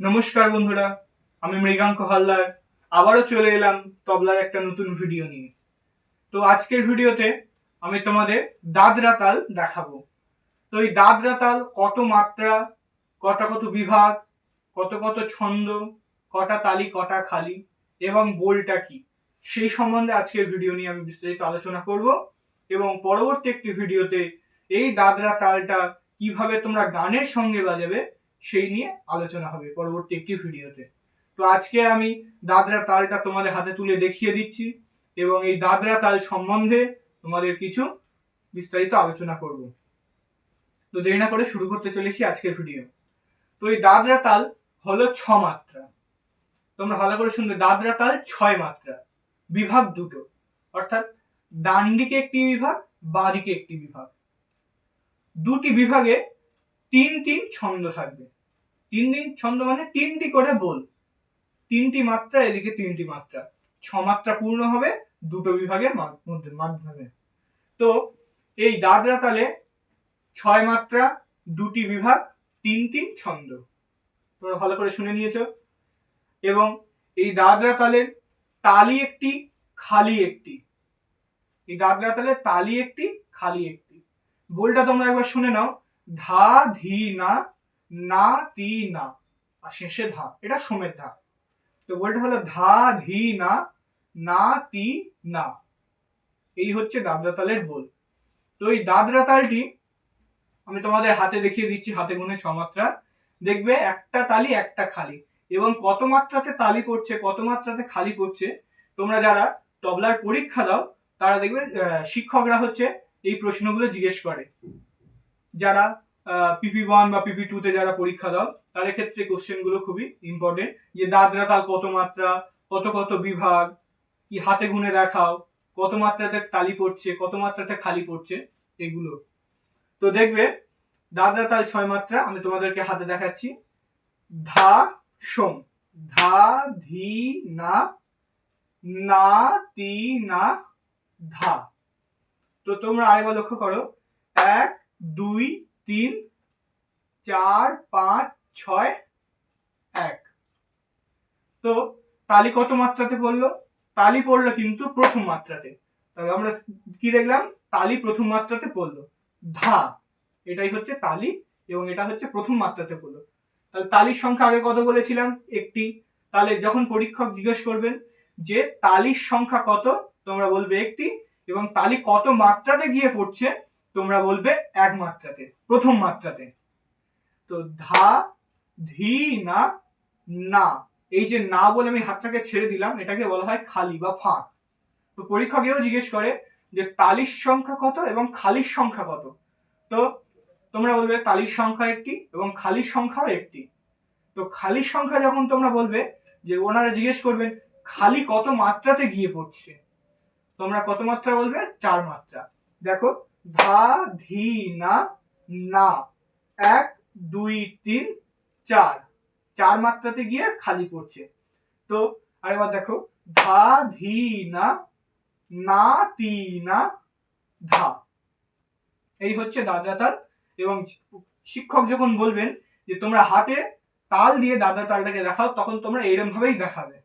নমস্কার বন্ধুরা, আমি মৃগাঙ্ক হালদার। আবারও চলে এলাম তবলার একটা নতুন ভিডিও নিয়ে। তো আজকের ভিডিওতে আমি তোমাদের দাদরা তাল দেখাবো। তো এই দাদরা তাল কত মাত্রা কত কত বিভাগ, কত কত ছন্দ, কটা তালি, কটা খালি এবং বোলটা কি? সেই সম্বন্ধে আজকের ভিডিও নিয়ে আমি বিস্তারিত আলোচনা করব এবং পরবর্তী একটি ভিডিওতে এই দাদরা তালটা কীভাবে তোমরা গানের সঙ্গে বাজাবে সেই নিয়ে আলোচনা হবে পরবর্তী একটি ভিডিওতে। তো আজকে আমি দাদরা তালটা তোমাদের হাতে তুলে দেখিয়ে দিচ্ছি এবং এই দাদরা তাল সম্বন্ধে তোমাদের কিছু বিস্তারিত আলোচনা করব। তো দেরি না করে শুরু করতে চলেছি আজকের ভিডিও। তো এই দাদরা তাল হলো ছ মাত্রা তোমরা ভালো করে শুনবে, দাদরা তাল ছয় মাত্রা বিভাগ দুটো। অর্থাৎ ডান দিকে একটি বিভাগ, বাঁ দিকে একটি বিভাগ। দুটি বিভাগে তিন তিন ছন্দ থাকবে। তিন তিন ছন্দ মানে তিনটি করে বল। তিনটি মাত্রা, এদিকে তিনটি মাত্রা। ছ মাত্রা পূর্ণ হবে দুটো বিভাগের মধ্যে, মাধ্যমে। তো এই দাদরা তালে ছয় মাত্রা, দুটি বিভাগ, তিন তিন ছন্দ। তোমরা ভালো করে শুনে নিয়েছো। এবং এই দাদরা তালের তালি একটি, খালি একটি। এই দাদরা তালের তালি একটি, খালি একটি। বলটা তোমরা একবার শুনে নাও। ধা ধি না না তি না আর শেষে ধা, এটা সোমের ধা। তো বলটা হলো ধা ধি না না তি না এই হচ্ছে দাদরা তালের বল। তো এই দাদরা তালটি আমি তোমাদের হাতে দেখিয়ে দিচ্ছি, হাতে গুনে ছমাত্রা দেখবে একটা তালি, একটা খালি। এবং কত মাত্রাতে তালি করছে, কত মাত্রাতে খালি করছে, তোমরা যারা তবলার পরীক্ষা দাও, তারা দেখবে শিক্ষকরা হচ্ছে এই প্রশ্নগুলো জিজ্ঞেস করে। যারা পিপি ওয়ান বা পিপি টু তে যারা পরীক্ষা দাও, তাদের ক্ষেত্রে কোশ্চেনগুলো খুবই ইম্পর্টেন্ট যে দাদরা তাল কত মাত্রা, কত কত বিভাগ, কি হাতে গুনে দেখাও, কত মাত্রাতে তালি পড়ছে, কত মাত্রাতে খালি পড়ছে, এগুলো। তো দেখবে, দাদরা তাল ছয় মাত্রা, আমি তোমাদেরকে হাতে দেখাচ্ছি। ধা সোম। ধা, ধি, না না, তি, না, ধা। তো তোমরা আরেকবার লক্ষ্য করো। এক দুই, তিন, চার, পাঁচ, ছয়, এক। তো তালি কত মাত্রাতে পড়ল? তালি পড়ল কিন্তু প্রথম মাত্রাতে। তাহলে আমরা কি দেখলাম? তালি প্রথম মাত্রাতে পড়ল। ধা, এটাই হচ্ছে তালি এবং এটা হচ্ছে প্রথম মাত্রাতে পড়ল। তাহলে তালির সংখ্যা আগে কত বলেছিলাম? একটি। তাহলে যখন পরীক্ষক জিজ্ঞেস করবেন যে তালির সংখ্যা কত, তোমরা বলবে একটি এবং তালি কত মাত্রাতে গিয়ে পড়ছে তোমরা বলবে এক মাত্রাতে, প্রথম মাত্রাতে। তো ধা, ধি, না না। এই যে না বলে আমি হাতটাকে ছেড়ে দিলাম, এটাকে বলা হয় খালি বা ফাঁক। তো পরীক্ষক এও জিজ্ঞেস করে যে তালির সংখ্যা কত এবং খালির সংখ্যা কত? তো তোমরা বলবে তালির সংখ্যা একটি এবং খালির সংখ্যাও একটি। তো খালির সংখ্যা যখন তোমরা বলবে, যে ওনারা জিজ্ঞেস করবেন, খালি কত মাত্রাতে গিয়ে পড়ছে? তোমরা কত মাত্রা বলবে? চার মাত্রা। দেখো ধা ধি না। না এক, দুই, তিন, চার। চার মাত্রাতে গিয়ে খালি পড়ছে। তো, আরেকবার দেখো। ধা ধি না না তি না ধা। এই হচ্ছে দাদরা তাল এবং শিক্ষক যখন বলবেন যে, তোমরা হাতে তাল দিয়ে দাদরা তালটাকে দেখাও, তখন তোমরা এরম ভাবেই দেখাবে।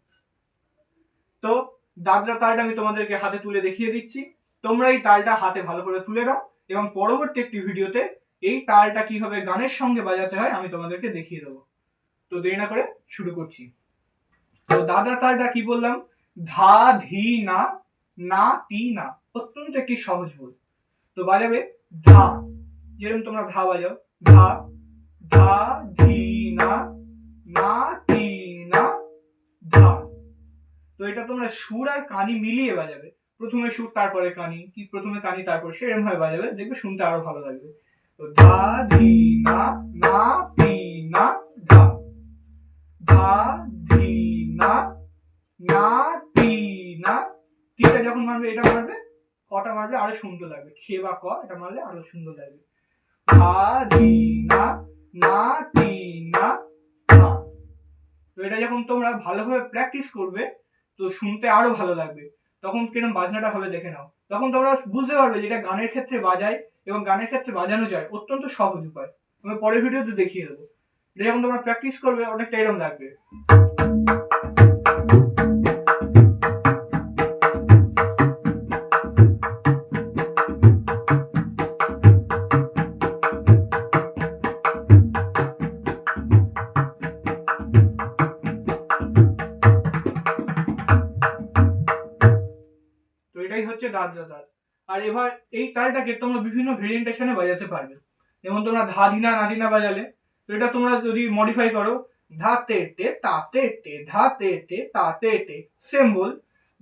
তো, দাদরা তালটা আমি তোমাদেরকে হাতে তুলে দেখিয়ে দিচ্ছি। তোমরা এই তালটা হাতে ভালো করে তুলে দাও এবং পরবর্তী একটি ভিডিওতে এই তালটা কীভাবে গানের সঙ্গে বাজাতে হয় আমি তোমাদেরকে দেখিয়ে দেবো। তো দেরি না করে শুরু করছি। তো দাদরা তালটা কি বললাম? ধা, ধি, না না, তি, না, অত্যন্ত একটি সহজ বল। তো বাজাবে ধা। যেরকম তোমরা ধা বাজাও। ধা ধা, ধি, না না, তি, না, ধা। তো এটা তোমরা সুর আর কানি মিলিয়ে বাজাবে। প্রথমে সুর, তারপরে কানি, কি প্রথমে কানি, তারপর সেরকম ভাবে বাজাবে, দেখবে শুনতে আরও ভালো লাগবে। তো ধা, ধি, না না তি না, ধা। ধা, ধি, না না তি না, তিটা যখন মারবে, এটা মারবে, কটা মারবে, আরও সুন্দর লাগবে। খে বা ক, এটা মারলে আরও সুন্দর লাগবে। ধা, ধি, না না তি না, ধা। তো এটা যখন তোমরা ভালোভাবে প্র্যাকটিস করবে, তো শুনতে আরও ভালো লাগবে। তখন কীরকম বাজনাটা হবে দেখে নাও। তখন তোমরা বুঝতে পারবে যেটা গানের ক্ষেত্রে বাজায় এবং গানের ক্ষেত্রে বাজানো যায়। অত্যন্ত সহজ উপায়। আমি পরের ভিডিওতে দেখিয়ে দেবো। এটা যখন তোমরা প্র্যাকটিস করবে, অনেকটা এরকম লাগবে। হচ্ছে দাদরা তাল আর এবার এই তালটাকে তোমরা বিভিন্ন ভেরিয়েন্টেশনে বাজাতে পারবে। যেমন তোমরা ধাদিনা নাদিনা বাজালে। তো এটা তোমরা যদি মডিফাই করো, ধা তে টে তা তে টে ধা তে টে তা তে টে সেম বল।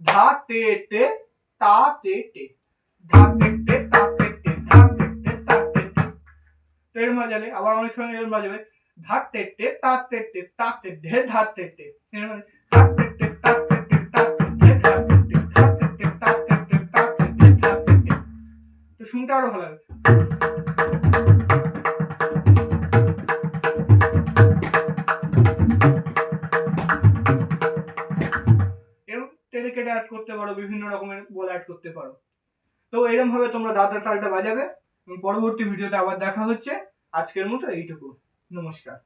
ধা তে টে তা তে টে ধা তে টে তা তে টে ধা তে টে তা তে টে তো বাজালে, আবার অনেক সময় এরকম বাজাবে ধা তে টে তা তে টে তা তে ধে ধা তে টে এরকম শুনতে আরও ভালো লাগে এরকম টেনে অ্যাড করতে পারো, বিভিন্ন রকমের বল অ্যাড করতে পারো। তো এরকম ভাবে তোমরা দাদার তালটা বাজাবে। পরবর্তী ভিডিওতে আবার দেখা হচ্ছে। আজকের মতো এইটুকু। নমস্কার।